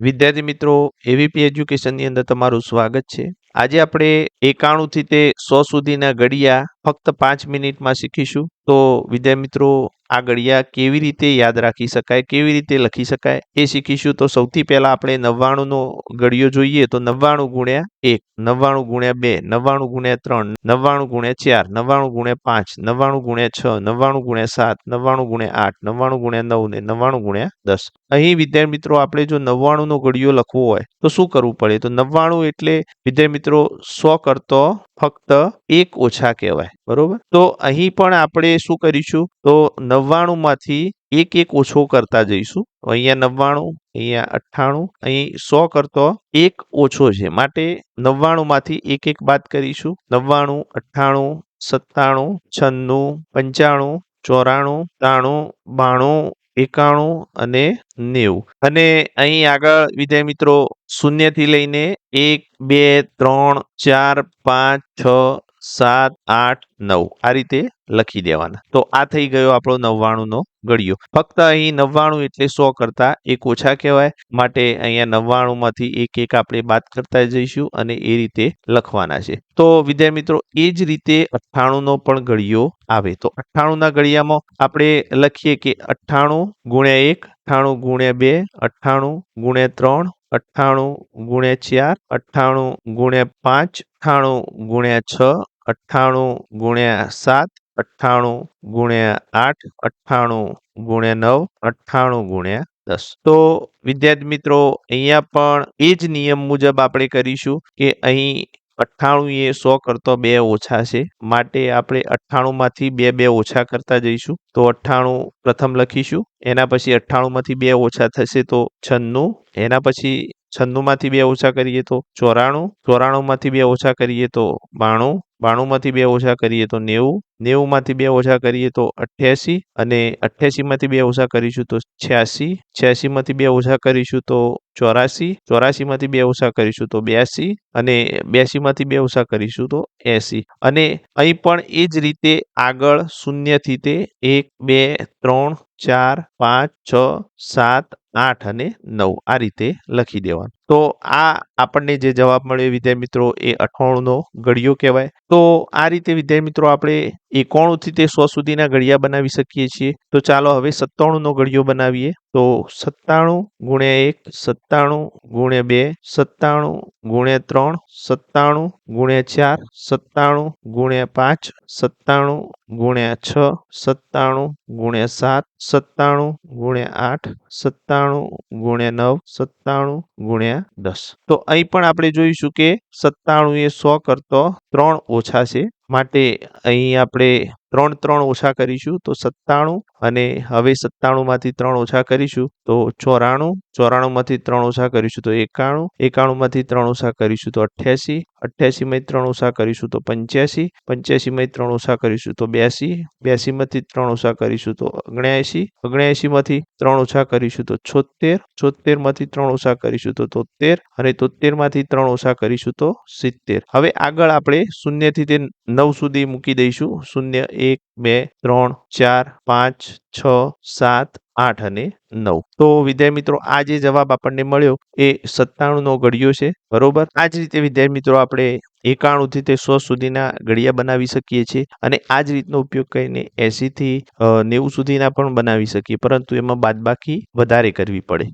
વિદ્યાર્થી મિત્રો એવીપી એજ્યુકેશનની અંદર તમારું સ્વાગત છે. આજે આપણે એકાણું થી તે સો સુધીના ઘડિયા ફક્ત પાંચ મિનિટમાં શીખીશું. તો વિદ્યાર્થી મિત્રો આ ઘડિયા કેવી રીતે યાદ રાખી શકાય કેવી રીતે લખી શકાય એ શીખીશું તો સૌથી પહેલા આપણે નવ્વાણું નો ઘડિયો જોઈએ તો નવ્વાણું ગુણ્યા એક નવ્વાણું ગુણ્યા બે નવ્વાણું ગુણ્યા ત્રણ નવ્વાણું ગુણ્યા ચાર નવ્વાણું ગુણ્યા પાંચ નવ્વાણું ગુણ્યા છ નવ્વાણું ગુણ્યા સાત નવ્વાણું ગુણ્યા આઠ નવ્વાણું ગુણ્યા નવ ને નવ્વાણું ગુણ્યા દસ અહીં વિદ્યાર્થી મિત્રો આપણે જો નવ્વાણું નો ઘડિયો લખવો હોય તો શું કરવું પડે તો નવ્વાણું એટલે વિદ્યાર્થી મિત્રો સો કરતો ફક્ત એક ઓછા કહેવાય બરોબર તો અહીં પણ આપણે શું કરીશું? તો નવ્વાણું માંથી એક એક ઓછો કરતા જઈશું. અહીંયા નવ્વાણું, અહીંયા અઠ્ઠાણું, અહીં સો કરતો એક ઓછો છે. માટે નવ્વાણું માંથી એક એક બાદ કરીશું. નવ્વાણું, અઠ્ઠાણું, સત્તાણું, છન્નું, પંચાણું, ચોરાણું, ત્રાણું, બાણું, એકાણું અને નેવું. અને અહીં આગળ, વિદ્યાર્થી મિત્રો શૂન્યથી લઈને એક, બે, ત્રણ, ચાર, પાંચ, છ સાત, આઠ, નવ આ રીતે લખી દેવાના. તો આ થઈ ગયો આપણો નવ્વાણું નો ઘડિયો. ફક્ત અહીં નવ્વાણું એટલે સો કરતા એક ઓછા કહેવાય. માટે અહીંયા નવ્વાણું માંથી એક એક આપણે બાદ કરતા જઈશું અને એ રીતે લખવાના છે. તો વિદ્યાર્થી મિત્રો, એ જ રીતે અઠ્ઠાણું નો પણ ગળિયો આવે. તો અઠ્ઠાણું ના ઘડિયામાં આપણે લખીએ કે અઠ્ઠાણું ગુણ્યા એક, અઠ્ઠાણું ગુણ્યા બે, અઠ્ઠાણું ગુણ્યા ત્રણ, અઠ્ઠાણું ગુણ્યા ચાર, અઠ્ઠાણું ગુણ્યા પાંચ, અઠ્ઠાણું ગુણ્યા છ અઠ્ઠાણું ગુણ્યા સાત, અઠ્ઠાણું ગુણ્યા આઠ, અઠ્ઠાણું ગુણ્યા નવ, અઠ્ઠાણું ગુણ્યા દસ. તો વિદ્યાર્થી મિત્રો, અહીંયા પણ એ જ નિયમ મુજબ આપણે કરીશું કે અહીં અઠ્ઠાણું એ સો કરતો બે ઓછા છે. માટે આપણે અઠ્ઠાણું માંથી બે બે ઓછા કરતા જઈશું. તો અઠ્ઠાણું પ્રથમ લખીશું. એના પછી અઠ્ઠાણું માંથી બે ઓછા થશે તો છન્નું. એના પછી છન્નું માંથી બે ઓછા કરીએ તો ચોરાણું ચોરાણું માંથી બે ઓછા કરીએ તો બાણું બાણું માંથી બે ઓછા કરીએ તો નેવું નેવું માંથી બે ઓછા કરીએ તો અઠ્યાસી અને અઠ્યાસી માંથી બે ઓછા કરીશું તો છ્યાસી છ્યાસી માંથી બે ઓછા કરીશું તો ચોરાસી ચોરાસી માંથી બે ઓછા કરીશું તો બ્યાસી અને બ્યાસી માંથી બે ઓછા કરીશું તો એસી. અને અહીં પણ એ જ રીતે આગળ શૂન્યથી તે એક, બે, ત્રણ, ચાર, પાંચ, છ, સાત આઠ અને નવ આ રીતે લખી દેવાનું. તો આ આપણને જે જવાબ મળ્યો વિદ્યાર્થી મિત્રો એ અઠવાણું નો ઘડિયો કહેવાય. તો આ રીતે વિદ્યાર્થી મિત્રો આપણે એકાણું થી તે સો સુધીના ઘડિયા બનાવી શકીએ છીએ. તો ચાલો હવે સત્તાણું નો ઘડિયો બનાવીએ. તો સત્તાણું ગુણ્યા એક, સત્તાણું ગુણ્યા બે, સત્તાણું ગુણ્યા ત્રણ, સત્તાણું ગુણ્યા ચાર, સત્તાણું ગુણ્યા પાંચ, સત્તાણું ગુણ્યા છ, સત્તાણું ગુણ્યા સાત, સત્તાણું ગુણ્યા આઠ, સત્તાણું ગુણ્યા નવ, સત્તાણું ગુણ્યા દસ. તો અહીં પણ આપણે જોઈશું કે સત્તાણું એ સો કરતો ત્રણ ઓછા છે. માટે અહીં આપણે ત્રણ ત્રણ ઓછા કરીશું તો સત્તાણું અને હવે સત્તાણુંમાંથી ત્રણ ઓછા કરીશું તો ચોરાણું ચોરાણુંમાંથી ત્રણ ઓછા કરીશું તો એકાણું એકાણુંમાંથી ત્રણ ઓછા કરીશું તો અઠ્યાસી અઠ્યાસી માંથી ત્રણ ઓછા કરીશું તો પંચ્યાસી પંચ્યાસીમાંથી ત્રણ ઓછા કરીશું તો બ્યાસી બ્યાસીમાંથી ત્રણ ઓછા કરીશું તો ઓગણ્યાસી ઓગણ્યાસીમાંથી ત્રણ ઓછા કરીશું તો છોતેર છોતેરમાંથી ત્રણ ઓછા કરીશું તો તોતેર અને તોતેરમાંથી ત્રણ ઓછા કરીશું તો સિત્તેર હવે આગળ આપણે શૂન્યથી તે નવ સુધી મૂકી દઈશું શૂન્ય એક, બે, ત્રણ, ચાર, પાંચ, છ, સાત, આઠ અને નવ. તો વિદ્યાર્થી મિત્રો, આ જે જવાબ આપણને મળ્યો એ સત્તાણું નો ઘડિયો છે, બરોબર? આ જ રીતે વિદ્યાર્થી મિત્રો, આપણે એકાણું થી તે સો સુધીના ઘડિયા બનાવી શકીએ છીએ અને આ જ રીતનો ઉપયોગ કરીને એસી થી નેવું સુધીના પણ બનાવી શકીએ, પરંતુ એમાં બાદબાકી વધારે કરવી પડે.